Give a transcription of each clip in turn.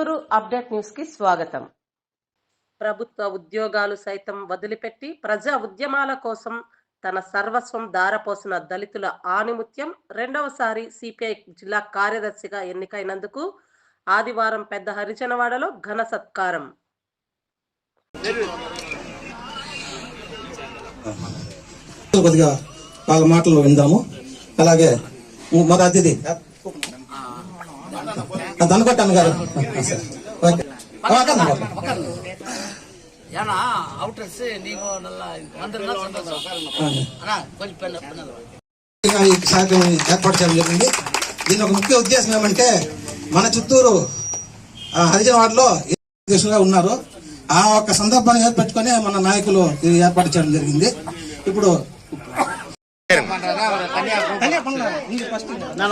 Chittoor update న్యూస్కి స్వాగతం. ప్రభుత్వ ఉద్యోగాలు సైతం వదిలిపెట్టి ప్రజా ఉద్యమాల కోసం తన సర్వస్వం దారపోసిన దళితుల ఆణిముత్యం రెండవసారి సిపిఐ జిల్లా కార్యదర్శిగా ఎన్నికైనందుకు ఆదివారం పెద్ద హరిజనవాడలో ఘన సత్కారం. కొద్దిగా వాళ్ళ మాటలు విందాము. అలాగే మొదటి అతిథి దనకొట్టాను గారు ఓకే. ఓ, అక్కడ ఉండు, అక్కడ ఉండు. ஏன்னா அவுட்டர்ஸ் நீங்க நல்லா வந்துருந்தா சந்தோஷம் ஆனா கொஞ்சம் பெண்ண பெண்ணது ఇంకా ఈ కార్యక్రమం ఏర్పాటు చేయడం జరిగింది దీని ఒక ముఖ్య ఉద్దేశం ఏమంటే మన చిత్తూరు ఆ, హరిజనవాడలో ఉద్దేశంగా ఉన్నారు ఆ ఒక్క సందర్భాన్ని ఏర్పరచుకొని మన నాయకులు ఇది ఏర్పాటు చేయడం జరిగింది ఇప్పుడు நான்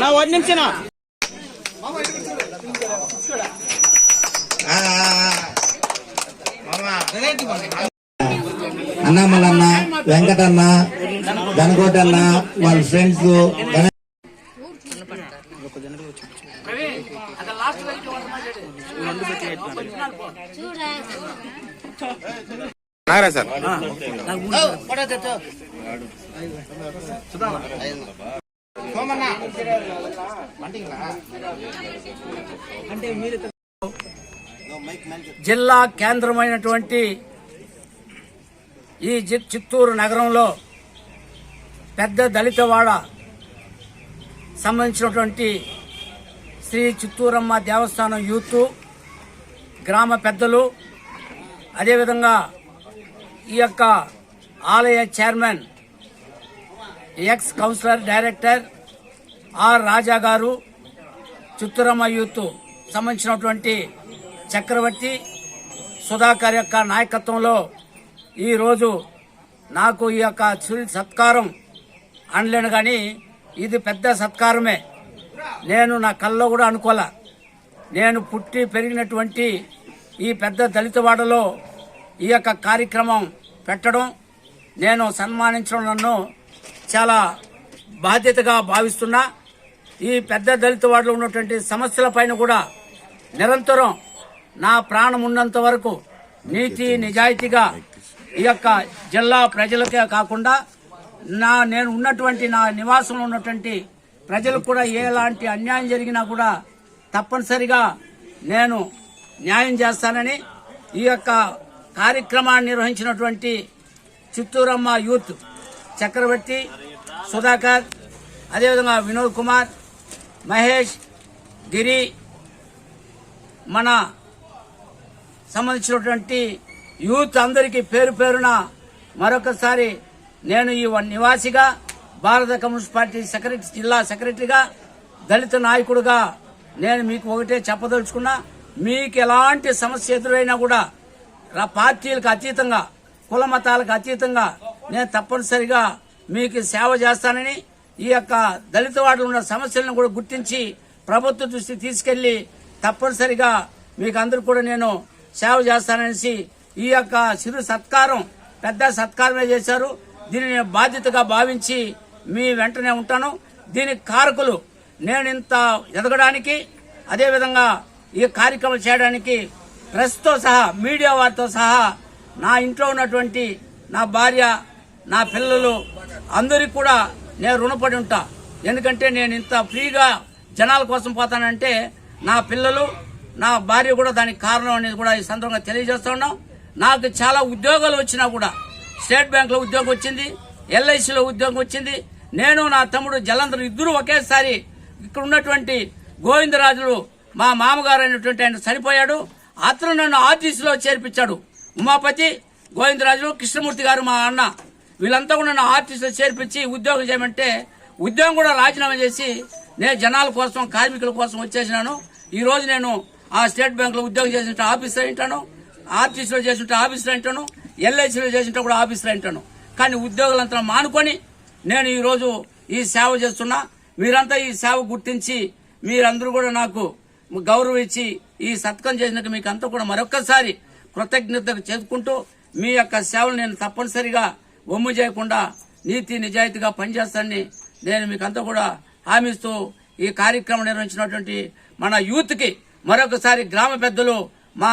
నా ఒక నిమిషం అన్నామలన్న వెంకటన్న గనకోటన్న వాళ్ళ ఫ్రెండ్స్ నాగరాజ్ సార్. జిల్లా కేంద్రమైనటువంటి ఈ జి- చిత్తూరు నగరంలో పెద్ద దళితవాడ సంబంధించినటువంటి శ్రీ చిత్తూరమ్మ దేవస్థానం యూత్ గ్రామ పెద్దలు అదేవిధంగా ఈ యొక్క ఆలయ chairman ex councillor director R Raja garu Chitturamma youth సంబంధించినటువంటి చక్రవర్తి సుధాకర్ యొక్క నాయకత్వంలో ఈరోజు నాకు ఈ యొక్క చిరు సత్కారం అనలేను కానీ ఇది పెద్ద సత్కారమే. నేను నా కల్లో కూడా అనుకోలే నేను పుట్టి పెరిగినటువంటి ఈ పెద్ద దళితవాడలో ఈ యొక్క కార్యక్రమం పెట్టడం నేను సన్మానించడం నన్ను చాలా బాధ్యతగా భావిస్తున్నా. ఈ పెద్ద దళితవాడలో ఉన్నటువంటి సమస్యల పైన కూడా నిరంతరం నా ప్రాణం ఉన్నంత వరకు నీతి నిజాయితీగా ఈ యొక్క జిల్లా ప్రజలకే కాకుండా నా నేను ఉన్నటువంటి నా నివాసంలో ఉన్నటువంటి ప్రజలకు కూడా ఎలాంటి అన్యాయం జరిగినా కూడా తప్పనిసరిగా నేను న్యాయం చేస్తానని ఈ యొక్క కార్యక్రమాన్ని నిర్వహించినటువంటి చిత్తూరమ్మ యూత్ చక్రవర్తి సుధాకర్ అదేవిధంగా వినోద్ కుమార్ మహేష్ గిరి మన సంబంధించినటువంటి యూత్ అందరికీ పేరు పేరున మరొకసారి నేను ఈ వన్ నివాసిగా భారత కమ్యూనిస్ట్ పార్టీ సెక్రటరీ జిల్లా సెక్రటరీగా దళిత నాయకుడిగా నేను మీకు ఒకటే చెప్పదలుచుకున్నా మీకు ఎలాంటి సమస్య ఎదురైనా కూడా పార్టీలకు అతీతంగా కుల మతాలకు అతీతంగా నేను తప్పనిసరిగా మీకు సేవ చేస్తానని ఈ యొక్క దళిత వాడలో ఉన్న సమస్యలను కూడా గుర్తించి ప్రభుత్వ దృష్టి తీసుకెళ్ళి తప్పనిసరిగా మీకు అందరూ కూడా నేను సేవ చేస్తాననేసి ఈ యొక్క చిరు సత్కారం పెద్ద సత్కారమే చేశారు. దీన్ని నేను బాధ్యతగా భావించి మీ వెంటనే ఉంటాను. దీనికి కారకులు నేను ఇంత ఎదగడానికి అదేవిధంగా ఈ కార్యక్రమం చేయడానికి ప్రెస్తో సహా మీడియా వారితో సహా నా ఇంట్లో ఉన్నటువంటి నా భార్య నా పిల్లలు అందరికి కూడా నేను రుణపడి ఉంటా. ఎందుకంటే నేను ఇంత ఫ్రీగా జనాల కోసం పోతానంటే నా పిల్లలు నా భార్య కూడా దానికి కారణం అనేది కూడా ఈ సందర్భంగా తెలియజేస్తా ఉన్నాం. నాకు చాలా ఉద్యోగాలు వచ్చినా కూడా స్టేట్ బ్యాంక్లో ఉద్యోగం వచ్చింది ఎల్ఐసిలో ఉద్యోగం వచ్చింది. నేను నా తమ్ముడు జలంధర్ ఇద్దరు ఒకేసారి ఇక్కడ ఉన్నటువంటి గోవిందరాజులు మా మామగారు అయినటువంటి ఆయన చనిపోయాడు అతను నన్ను ఆర్టీసీలో చేర్పించాడు. ఉమాపతి గోవిందరాజు కృష్ణమూర్తి గారు మా అన్న. వీళ్ళంతా కూడా నన్ను ఆర్టీసీలో చేర్పించి ఉద్యోగం చేయమంటే ఉద్యోగం కూడా రాజీనామా చేసి నేను జనాల కోసం కార్మికుల కోసం వచ్చేసినాను. ఈ రోజు నేను ఆ స్టేట్ బ్యాంకులో ఉద్యోగం చేసిన ఆఫీసర్ ఏంటాను ఆర్టీసీలో చేసింటే ఆఫీసర్ అంటాను ఎల్ఐసిలో చేసింటే కూడా ఆఫీసర్ అంటాను కానీ ఉద్యోగులంతా మానుకొని నేను ఈరోజు ఈ సేవ చేస్తున్నా. మీరంతా ఈ సేవ గుర్తించి మీరందరూ కూడా నాకు గౌరవం ఇచ్చి ఈ సత్కం చేసినట్టు మీకు అంతా కూడా మరొక్కసారి కృతజ్ఞతలు చేసుకుంటూ మీ యొక్క సేవలు నేను తప్పనిసరిగా ఒమ్ము చేయకుండా నీతి నిజాయితీగా పనిచేస్తానని నేను మీకు అంతా కూడా హామీస్తూ ఈ కార్యక్రమం నిర్వహించినటువంటి మన యూత్కి మరొకసారి గ్రామ పెద్దలు మా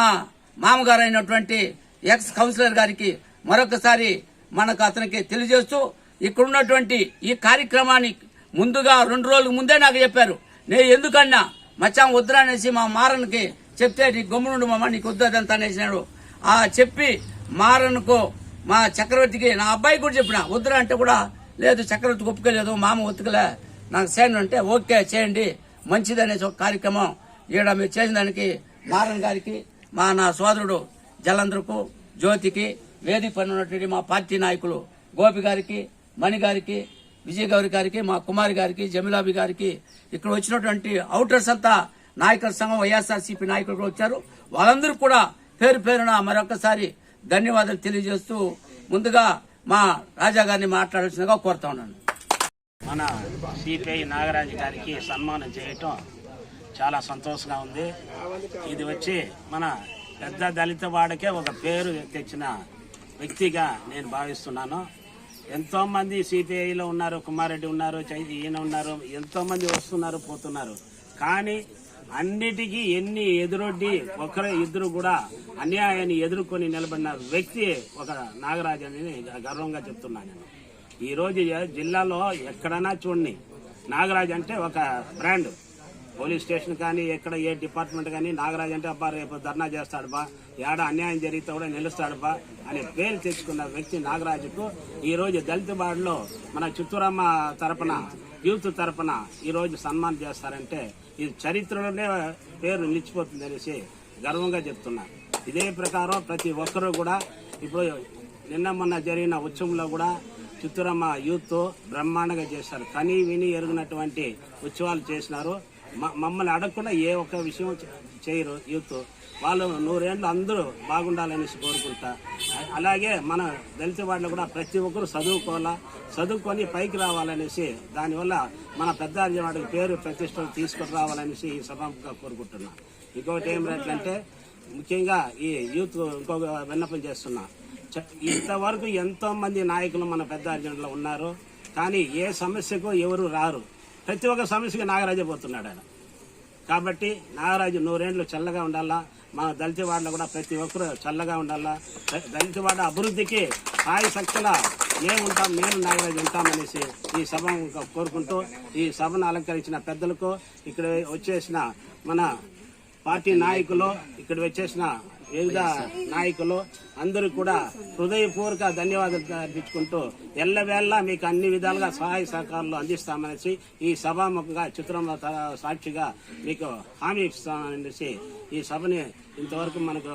మామగారు అయినటువంటి ఎక్స్ కౌన్సిలర్ గారికి మరొకసారి మనకు అతనికి తెలియజేస్తూ ఇక్కడ ఉన్నటువంటి ఈ కార్యక్రమాన్ని ముందుగా రెండు రోజుల ముందే నాకు చెప్పారు. నేను ఎందుకన్నా మచ్చాం వద్దురా అనేసి మా మారన్కి చెప్తే నీకు గమ్మునుండు మామ నీకు వద్దదంతా అనేసినాడు. ఆ చెప్పి మారన్కు మా చక్రవర్తికి నా అబ్బాయి కూడా చెప్పిన వద్దురా అంటే కూడా లేదు చక్రవర్తికి ఒప్పుకోలేదు మామ ఒత్తుకలే నాకు చేయండి అంటే ఓకే చేయండి మంచిది అనేసి ఒక కార్యక్రమం ఈడ మీరు చేసిన దానికి మారన్ గారికి మా నా సోదరుడు జలంధ్రకు జ్యోతికి వేదిక పని ఉన్నటువంటి మా పార్టీ నాయకులు గోపి గారికి మణి గారికి విజయగౌరి గారికి మా కుమారి గారికి జమిలాబి గారికి ఇక్కడ వచ్చినటువంటి అవుటర్స్ అంతా నాయకుల సంఘం వైఎస్ఆర్సీపీ నాయకులు కూడా వచ్చారు. వాళ్ళందరూ కూడా పేరు పేరున మరొకసారి ధన్యవాదాలు తెలియజేస్తూ ముందుగా మా రాజా గారిని మాట్లాడాల్సిందిగా కోరుతా ఉన్నాను. మన సిపిఐ నాగరాజు గారికి సన్మానం చేయటం చాలా సంతోషంగా ఉంది. ఇది వచ్చి మన పెద్ద దళిత వాడకే ఒక పేరు తెచ్చిన వ్యక్తిగా నేను భావిస్తున్నాను. ఎంతో మంది సిపిఐలో ఉన్నారు కుమారెడ్డి ఉన్నారు ఈయన ఉన్నారు ఎంతో మంది వస్తున్నారు పోతున్నారు. కానీ అన్నిటికీ ఎన్ని ఎదురొడ్డి ఒకరు ఇద్దరు కూడా అన్యాయాన్ని ఎదుర్కొని నిలబడిన వ్యక్తి ఒక నాగరాజు అని గర్వంగా చెప్తున్నాను నేను. ఈరోజు జిల్లాలో ఎక్కడైనా చూడండి నాగరాజ్ అంటే ఒక బ్రాండ్. పోలీస్ స్టేషన్ కానీ ఎక్కడ ఏ డిపార్ట్మెంట్ కానీ నాగరాజ్ అంటే అబ్బా రేపు ధర్నా చేస్తాడు బా. ఏడ అన్యాయం జరిగితే కూడా నిలుస్తాడు బా అనే పేరు తెచ్చుకున్న వ్యక్తి నాగరాజుకు ఈ రోజు దళిత బాడులో మన చిత్తూరమ్మ తరపున యూత్ తరపున ఈరోజు సన్మానం చేస్తారంటే ఇది చరిత్రలోనే పేరు నిలిచిపోతుంది అనేసి గర్వంగా చెప్తున్నా. ఇదే ప్రకారం ప్రతి ఒక్కరూ కూడా ఇప్పుడు నిన్న మొన్న జరిగిన ఉత్సవంలో కూడా చిత్తూరమ్మ యూత్ బ్రహ్మాండంగా చేశారు. కని విని ఎరుగినటువంటి ఉత్సవాలు చేసినారు. మమ్మల్ని అడగకుండా ఏ ఒక్క విషయం చేయరు యూత్. వాళ్ళు నూరేళ్ళు అందరూ బాగుండాలనేసి కోరుకుంటా. అలాగే మన దళిత వాళ్ళు కూడా ప్రతి ఒక్కరు చదువుకోవాలా చదువుకొని పైకి రావాలనేసి దానివల్ల మన పెద్ద వాడికి పేరు ప్రతిష్టలు తీసుకొని రావాలనేసి ఈ సభంగా కోరుకుంటున్నా. ఇంకొకటి ఏం రేట్లంటే ముఖ్యంగా ఈ యూత్ ఇంకొక విన్నపం చేస్తున్నా. చ- ఇంతవరకు ఎంతోమంది నాయకులు మన పెద్ద ఉన్నారు కానీ ఏ సమస్యకు ఎవరు రారు. ప్రతి ఒక్క సమస్యకి నాగరాజే పోతున్నాడు ఆయన. కాబట్టి నాగరాజు నూరేండ్లు చల్లగా ఉండాలా? మన దళిత వాడలో కూడా ప్రతి ఒక్కరూ చల్లగా ఉండాలా? దళిత వాడ అభివృద్ధికి సాయి శక్తుల మేము ఉంటాం నాగరాజు ఉంటామనేసి ఈ సభ కోరుకుంటూ ఈ సభను అలంకరించిన పెద్దలకు ఇక్కడ వచ్చేసిన మన పార్టీ నాయకులు ఇక్కడ వచ్చేసిన వివిధ నాయకులు అందరూ కూడా హృదయపూర్వక ధన్యవాదాలు అర్పించుకుంటూ ఎల్లవేళ మీకు అన్ని విధాలుగా సహాయ సహకారాలు అందిస్తామనేసి ఈ సభాముఖంగా చిత్రంలో సాక్షిగా మీకు హామీ ఇస్తామనేసి ఈ సభని ఇంతవరకు మనకు